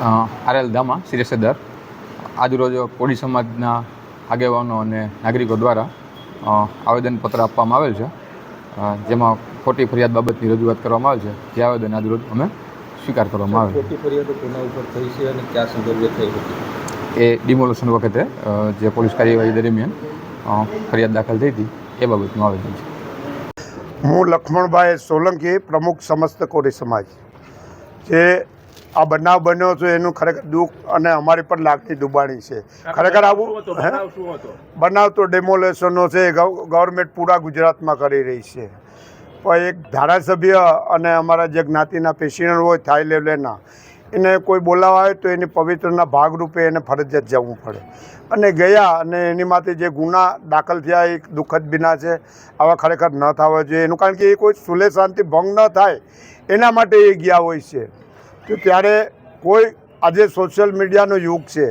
RL Dama સિરેસેદાર આજરોજ કોળી સમાજના આગેવાનો અને નાગરિકો દ્વારા આવેદનપત્ર આપવામાં આવેલ છે. જેમાં ખોટી ફરિયાદ બાબતની રજૂઆત કરવામાં આવે છે. જે આવેદન આજરોજ અમે સ્વીકાર કરવામાં આવે ખોટી ફરિયાદો કોના ઉપર થઈ છે અને કયા સંદર્ભે થઈ હતી? એ ડિમોલેશન વખતે જે પોલીસ કાર્યવાહી દરમિયાન ફરિયાદ દાખલ થઈ હતી એ બાબતનું આવેદન છે. હું લક્ષ્મણભાઈ સોલંકી પ્રમુખ સમસ્ત કોળી સમાજ. જે આ બનાવ બન્યો છે એનું ખરેખર દુઃખ અને અમારી પણ લાગણી દુબાણી છે. ખરેખર આવું હે? બનાવ તો ડેમોલેશનનો છે ગવ- ગવર્મેન્ટ પૂરા ગુજરાતમાં કરી રહી છે. પણ એક ધારાસભ્ય અને અમારા જે જ્ઞાતિના પેશિયન્ટ હોય થાય લેવલેના એને કોઈ બોલાવા આવે તો એની પવિત્રના ભાગરૂપે એને ફરજિયાત જવું પડે. અને ગયા અને એની માટે જે ગુના દાખલ થયા એ દુઃખદ બિના છે આવા ખરેખર ન થવા જોઈએ. એનું કારણ કે એ કોઈ સુલે શાંતિ ભંગ ન થાય એના માટે એ ગયા હોય છે. તો ત્યારે કોઈ આજે સોશિયલ મીડિયાનો યુગ છે.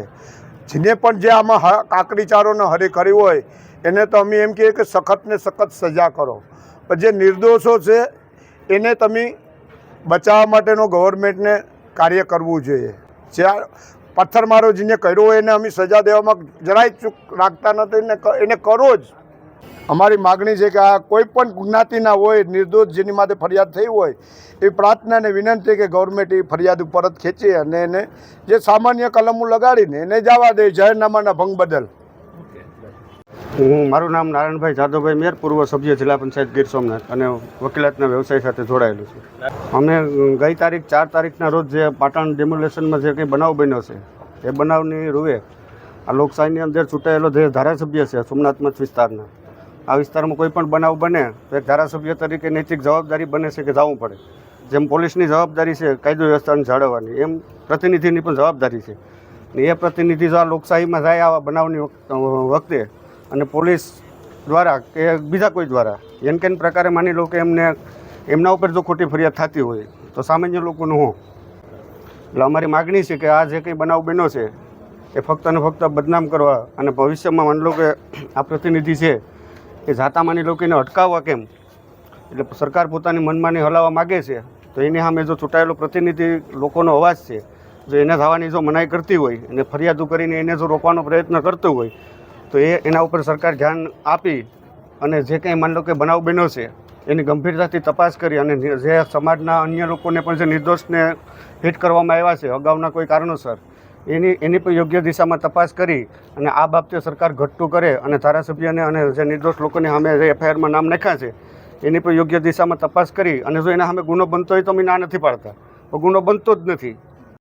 જેને પણ જે આમાં કાકડીચારોને હરી કર્યું હોય, એને તો અમે એમ કહીએ કે સખતને સખત સજા કરો. પણ જે નિર્દોષો છે, એને તમે બચાવવા માટેનો ગવર્મેન્ટને કાર્ય કરવું જોઈએ. જ્યાં પથ્થરમારો જેને કર્યો હોય એને અમે સજા દેવામાં જરાય ચૂક રાખતા નથી એને કરો જ. અમારી માગણી છે કે આ કોઈ પણ જ્ઞાતિના હોય, નિર્દોષ જેની માટે ફરિયાદ થઈ હોય, એ પ્રાર્થના અને વિનંતી કે ગવર્મેન્ટ એ ફરિયાદ પરત ખેંચે અને એને જે સામાન્ય કલમો લગાડીને એને જવા દે, જાહેરનામાના ભંગ બદલ. હું, મારું નામ નારાયણભાઈ જાદવભાઈ મેર, પૂર્વ સભ્ય જિલ્લા પંચાયત ગીર સોમનાથ અને વકીલાતના વ્યવસાય સાથે જોડાયેલું છે. અમે ગઈ તારીખ ચાર તારીખના રોજ જે પાટણ ડેમોલેશનમાં જે કંઈ બનાવ બન્યો છે, એ બનાવની રૂએ આ લોકશાહીની અંદર ચૂંટાયેલો જે ધારાસભ્ય છે, સોમનાથ મત વિસ્તારના આ વિસ્તારમાં કોઈ પણ બનાવ બને તો એક ધારાસભ્ય તરીકે નૈતિક જવાબદારી બને છે કે જવું પડે. જેમ પોલીસની જવાબદારી છે, કાયદો વ્યવસ્થાને જાળવવાની, એમ પ્રતિનિધિની પણ જવાબદારી છે. ને એ પ્રતિનિધિ જો આ લોકશાહીમાં જાય આવા બનાવની વખતે અને પોલીસ દ્વારા કે બીજા કોઈ દ્વારા, એન કેન પ્રકારે માની લો કે એમને, એમના ઉપર જો ખોટી ફરિયાદ થતી હોય, તો સામાન્ય લોકોનું હું. એટલે અમારી માગણી છે કે આ જે કંઈ બનાવ બન્યો છે, એ ફક્ત ને ફક્ત બદનામ કરવા અને ભવિષ્યમાં માની લો કે આ પ્રતિનિધિ છે એ જાતામાની લોકોને અટકાવવા કેમ? એટલે સરકાર પોતાની મનમાની હલાવવા માગે છે, તો એની સામે જો ચૂંટાયેલો પ્રતિનિધિ લોકોનો અવાજ છે, જો એને થવાની જો મનાઈ કરતી હોય અને ફરિયાદો કરીને એને જો રોકવાનો પ્રયત્ન કરતો હોય, તો એ એના ઉપર સરકાર ધ્યાન આપી અને જે કંઈ માની લો કે બનાવ બન્યો છે, એની ગંભીરતાથી તપાસ કરી અને જે સમાજના અન્ય લોકોને પણ જે નિર્દોષને હિટ કરવામાં આવ્યા છે, અગાઉના કોઈ કારણોસર એની એની પણ યોગ્ય દિશામાં તપાસ કરી અને આ બાબતે સરકાર ઘટતું કરે અને ધારાસભ્યને અને જે નિર્દોષ લોકોની સામે જે એફઆઈઆરમાં નામ નાખ્યા છે, એની પણ યોગ્ય દિશામાં તપાસ કરી અને જો એના સામે ગુનો બનતો હોય તો અમે ના નથી પાડતા. ગુનો બનતો જ નથી.